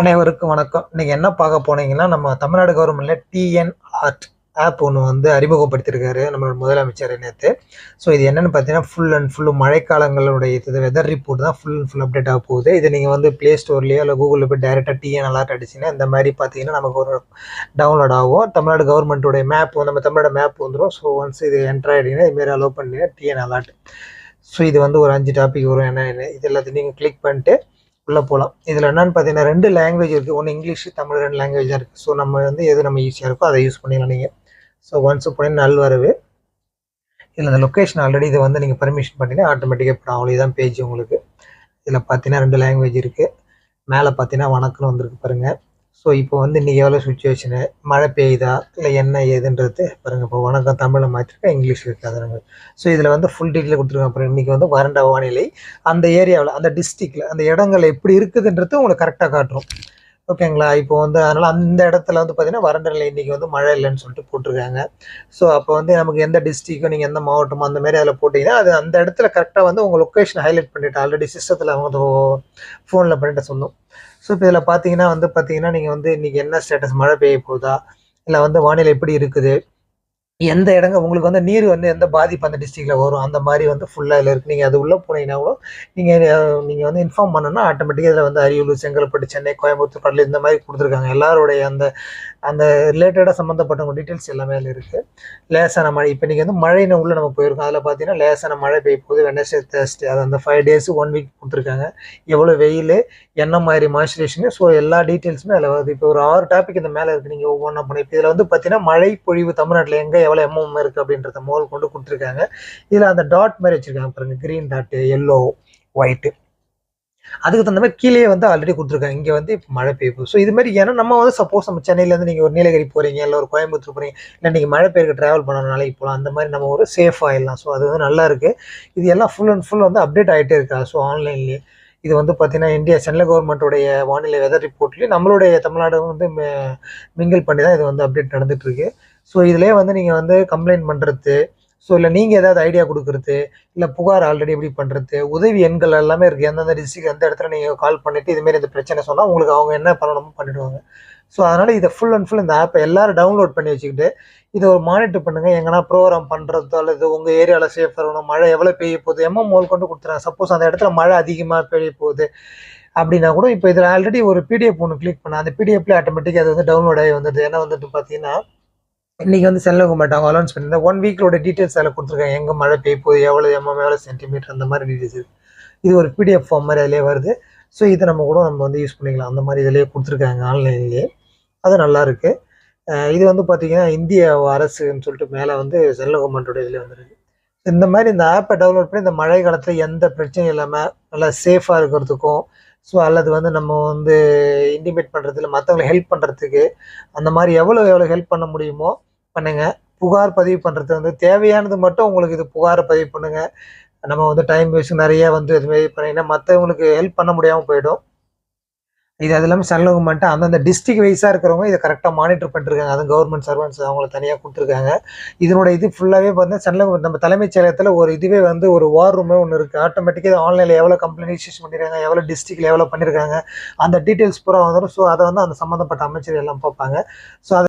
அனைவருக்கும் வணக்கம். இன்னைக்கு என்ன பார்க்க போனீங்கன்னா நம்ம தமிழ்நாடு கவர்மெண்ட்ல டிஎன் ஆர்ட் ஆப் ஒன்று வந்து அறிமுகப்படுத்தியிருக்காரு நம்மளோட முதலமைச்சர் நேற்று ஸோ இது என்னென்னு பார்த்தீங்கன்னா ஃபுல் அண்ட் ஃபுல்லு மழைக்காலங்களுடைய இது வெதர் ரிப்போர்ட் தான் ஃபுல் அண்ட் ஃபுல் அப்டேட் ஆக போகுது. இது நீங்கள் வந்து ப்ளே ஸ்டோர்லேயோ இல்லை கூகுளில் போய் டேரெக்டாக டிஎன் அலர்ட் அடிச்சிங்கன்னா இந்த மாதிரி பார்த்தீங்கன்னா நமக்கு ஒரு டவுன்லோட் ஆகும். தமிழ்நாடு கவர்மெண்ட்டுடைய மேப் நம்ம தமிழோட மேப் வந்துடும் ஸோ ஒன்ஸ் இது என்ட்ரு ஆகிட்டீங்கன்னா இதுமாரி அலோவ் பண்ணி டிஎன் அலர்ட் ஸோ இது வந்து ஒரு அஞ்சு டாபிக் வரும். என்ன இது எல்லாத்தையும் நீங்கள் கிளிக் பண்ணிட்டு உள்ளே போகலாம் இதில் என்னென்னு பார்த்தீங்கன்னா ரெண்டு லாங்குவேஜ் இருக்குது ஒன்று இங்கிலீஷ் தமிழ் ரெண்டு லாங்குவேஜ் தான் இருக்குது ஸோ நம்ம வந்து எது நம்ம ஈஸியாக இருக்கோ அதை யூஸ் பண்ணிடலாம் நீங்கள் ஸோ ஒன்ஸ் போனீங்க நல்வரவு. இதில் இந்த லொக்கேஷன் ஆல்ரெடி இதை வந்து நீங்கள் பர்மிஷன் பண்ணிங்கன்னா ஆட்டோமேட்டிக்காக இப்போ அவ்வளோ தான் பேஜ் உங்களுக்கு. இதில் பார்த்தீங்கன்னா ரெண்டு லாங்குவேஜ் இருக்குது மேலே பார்த்தீங்கன்னா வணக்கம்னு வந்திருக்கு பாருங்கள் ஸோ இப்போ வந்து இன்றைக்கி எவ்வளோ சுச்சுவேஷனு மழை பெய்யுதா இல்லை என்ன ஏதுன்றது பாருங்கள் இப்போ வணக்கம் தமிழில் மாற்றிருக்கேன் இங்கிலீஷ் இருக்காதுங்க ஸோ இதில் வந்து ஃபுல் டீட்டெயில் கொடுத்துருக்கேன் அப்புறம் இன்றைக்கி வந்து வறண்ட வானிலை அந்த ஏரியாவில் அந்த டிஸ்ட்ரிக்டில் அந்த இடங்கள் எப்படி இருக்குதுன்றது உங்களுக்கு கரெக்டாக காட்டுறோம். ஓகேங்களா? இப்போ வந்து அதனால் அந்த இடத்துல வந்து பார்த்தீங்கன்னா வறண்ட நிலை இன்றைக்கி வந்து மழை இல்லைன்னு சொல்லிட்டு போட்டிருக்காங்க. ஸோ அப்போ வந்து நமக்கு எந்த டிஸ்ட்ரிக்கோ நீங்கள் எந்த மாவட்டமோ அந்த மாதிரி அதில் போட்டிங்கன்னா அது அந்த இடத்துல கரெக்டாக வந்து உங்கள் லொக்கேஷன் ஹைலைட் பண்ணிவிட்டு ஆல்ரெடி சிஸ்டத்தில் அவங்க ஃபோனில் பண்ணிட்டு சொன்னோம். ஸோ இப்போ இதில் பார்த்தீங்கன்னா வந்து பார்த்தீங்கன்னா நீங்கள் வந்து இன்றைக்கி என்ன ஸ்டேட்டஸ் மழை பெய்ய போகுதா? இல்லை வந்து வானிலை எப்படி இருக்குது? எந்த இடங்க உங்களுக்கு வந்து நீர் வந்து எந்த பாதிப்பு அந்த டிஸ்ட்ரிக்டில் வரும்? அந்த மாதிரி வந்து ஃபுல்லாக இதில் இருக்குது நீங்கள் அது உள்ளே போனீங்கன்னா கூட நீங்கள் நீங்கள் வந்து இன்ஃபார்ம் பண்ணணும்னா ஆட்டோமேட்டிக்காக இதில் வந்து அரியலூர் செங்கல்பட்டு சென்னை கோயம்புத்தூர் கடலூர் இந்த மாதிரி கொடுத்துருக்காங்க. எல்லாருடைய அந்த அந்த ரிலேட்டடாக சம்மந்தப்பட்டவங்க டீட்டெயில்ஸ் எல்லாமே அதில் இருக்குது லேசான மழை இப்போ நீங்கள் வந்து மழைன்னு உள்ள நம்ம போயிருக்கோம். அதில் பார்த்தீங்கன்னா லேசான மழை பெய்ய போகுது. வெனஸ்டே தேர்ஸ்டே அது அந்த ஃபைவ் டேஸ் ஒன் வீக் கொடுத்துருக்காங்க. எவ்வளோ வெயில் என்ன மாதிரி மாய்ஸ்சரைசேஷனு ஸோ எல்லா டீட்டெயில்ஸுமே அதில் வருது. இப்போ ஒரு ஆறு டாபிக் இந்த மேலே இருக்குது நீங்கள் ஒவ்வொன்றா பண்ணி இப்போ இதில் வந்து பார்த்தீங்கன்னா மழை பொழிவு தமிழ்நாட்டில் எங்கே எவ்வளோ எம்எம் இருக்குது அப்படின்றத மோல் கொண்டு கொடுத்துருக்காங்க. இதில் அந்த டாட் மாதிரி வச்சுருக்காங்க பாருங்கள் க்ரீன் டாட்டு எல்லோ ஒயிட்டு அதுக்கு தகுந்த மாதிரி கீழே வந்து ஆல்ரெடி கொடுத்துருக்காங்க. இங்கே வந்து இப்போ மழை பெய்யும் ஸோ இது மாதிரி ஏன்னா நம்ம வந்து சப்போஸ் நம்ம சென்னையிலேருந்து நீங்கள் ஒரு நீலகிரி போகிறீங்க இல்லை ஒரு கோயம்புத்தூர் போகிறீங்க இல்லை நீங்கள் மழை பெய்யுக்கு ட்ராவல் பண்ண நாளைக்கு போகலாம் அந்த மாதிரி நம்ம ஒரு சேஃப் ஆகிடலாம் ஸோ அது வந்து நல்லா இருக்குது இது எல்லாம் ஃபுல் அண்ட் ஃபுல் வந்து அப்டேட் ஆகிட்டே இருக்கா? ஸோ ஆன்லைன்லேயே இது வந்து பார்த்தீங்கன்னா இந்தியா சென்ட்ரல் கவர்மெண்ட்டுடைய வானிலை வெதர் ரிப்போர்ட்லேயும் நம்மளுடைய தமிழ்நாடு வந்து மிங்கிள் பண்ணி தான் இது வந்து அப்டேட் நடந்துகிட்ருக்கு ஸோ இதிலே வந்து நீங்கள் வந்து கம்ப்ளைண்ட் பண்ணுறது ஸோ இல்லை நீங்கள் ஏதாவது ஐடியா கொடுக்குறது இல்லை புகார் ஆல்ரெடி எப்படி பண்ணுறது உதவி எண்கள் எல்லாமே இருக்குது எந்தெந்த டிஸ்ட்ரிக் எந்த இடத்துல நீங்கள் கால் பண்ணிவிட்டு இதுமாரி இந்த பிரச்சனை சொன்னால் உங்களுக்கு அவங்க என்ன பண்ணணுமோ பண்ணிவிடுவாங்க ஸோ அதனால் இதை ஃபுல் அண்ட் ஃபுல் இந்த ஆப்பை எல்லோரும் டவுன்லோட் பண்ணி வச்சுக்கிட்டு இதை ஒரு மானிட்டர் பண்ணுங்கள் எங்கன்னா ப்ரோக்ராம் பண்ணுறதோ அல்லது உங்கள் ஏரியாவில் சேஃப் இருக்கணும் மழை எவ்வளோ பெய்ய போகுது? எம்எம் மோல் கொண்டு கொடுத்துறாங்க. சப்போஸ் அந்த இடத்துல மழை அதிகமாக பெய்ய போகுது. அப்படின்னா கூட இப்போ இதில் ஆல்ரெடி ஒரு பிடிஎஃப் ஒன்று கிளிக் பண்ணேன் அந்த பிடிஎஃப்ல ஆட்டோமேட்டிக்காக அது வந்து டவுன்லோட் ஆகி வந்தது. ஏன்னா வந்துட்டு பார்த்தீங்கன்னா இன்றைக்கி வந்து சென்னை அவங்க அலௌன்ஸ் பண்ணி ஒன் வீக்கோட டீட்டெயில்ஸ் அதில் கொடுத்துருக்காங்க. எங்கே மழை பெய்ய போகுது எவ்வளோ எம்எம் எவ்வளோ சென்டிமீட்டர் அந்த மாதிரி டீட்டெயில்ஸ் இருக்குது இது ஒரு பிடிஎஃப் ஃபார்ம் மாதிரி அதிலே வருது. ஸோ இதை நம்ம கூட நம்ம வந்து யூஸ் பண்ணிக்கலாம். அந்த மாதிரி இதிலே கொடுத்துருக்காங்க ஆன்லைன்லேயே. அது நல்லா இருக்குது இது வந்து பார்த்திங்கன்னா இந்திய அரசுன்னு சொல்லிட்டு மேலே வந்து சென்ட்ரல் இதில் வந்துருக்கு. இந்த மாதிரி இந்த ஆப்பை டவுன்லோட் பண்ணி இந்த மழை காலத்தில் எந்த பிரச்சனையும் இல்லாமல் நல்லா சேஃபாக இருக்கிறதுக்கும் ஸோ அல்லது வந்து நம்ம வந்து இன்டிமேட் பண்ணுறதுல மற்றவங்களை ஹெல்ப் பண்ணுறதுக்கு அந்த மாதிரி எவ்வளோ எவ்வளோ ஹெல்ப் பண்ண முடியுமோ பண்ணுங்கள் புகார் பதிவு பண்ணுறது வந்து தேவையானது மட்டும் உங்களுக்கு இது புகாரை பதிவு பண்ணுங்கள் நம்ம வந்து டைம் வேஸ்ட் நிறைய வந்து இதுமாரி பண்ணிங்கன்னா மற்றவங்களுக்கு ஹெல்ப் பண்ண முடியாமல் போயிடும். இது அது இல்லாமல் சென்ட்ரல் கவர்மெண்ட்டு அந்தந்த டிஸ்ட்ரிக் வைஸாக இருக்கிறவங்க இதை கரெக்டாக மானிட்டர் பண்ணிருக்காங்க அதுவும் கவர்மெண்ட் சர்வன்ஸ் அவங்கள தனியாக கொடுத்துருக்காங்க. இதனோட இது ஃபுல்லாகவே பார்த்தீங்கன்னா சென்ட்ரல் நம்ம தலைமைச் செயலகத்தில் ஒரு இதுவே வந்து ஒரு வார் ரூமே ஒன்று இருக்குது ஆட்டோமேட்டிக்காக ஆன்லைனில் எவ்வளோ கம்ப்ளைண்ட் ரிஜிஸ்டர் பண்ணியிருக்காங்க எவ்வளோ டிஸ்ட்ரிக்டில் எவ்வளோ பண்ணியிருக்காங்க அந்த டீட்டெயில்ஸ் பூரா வந்துடும் ஸோ அதை வந்து அந்த சம்மந்தப்பட்ட அமைச்சர் எல்லாம் பார்ப்பாங்க. ஸோ அதை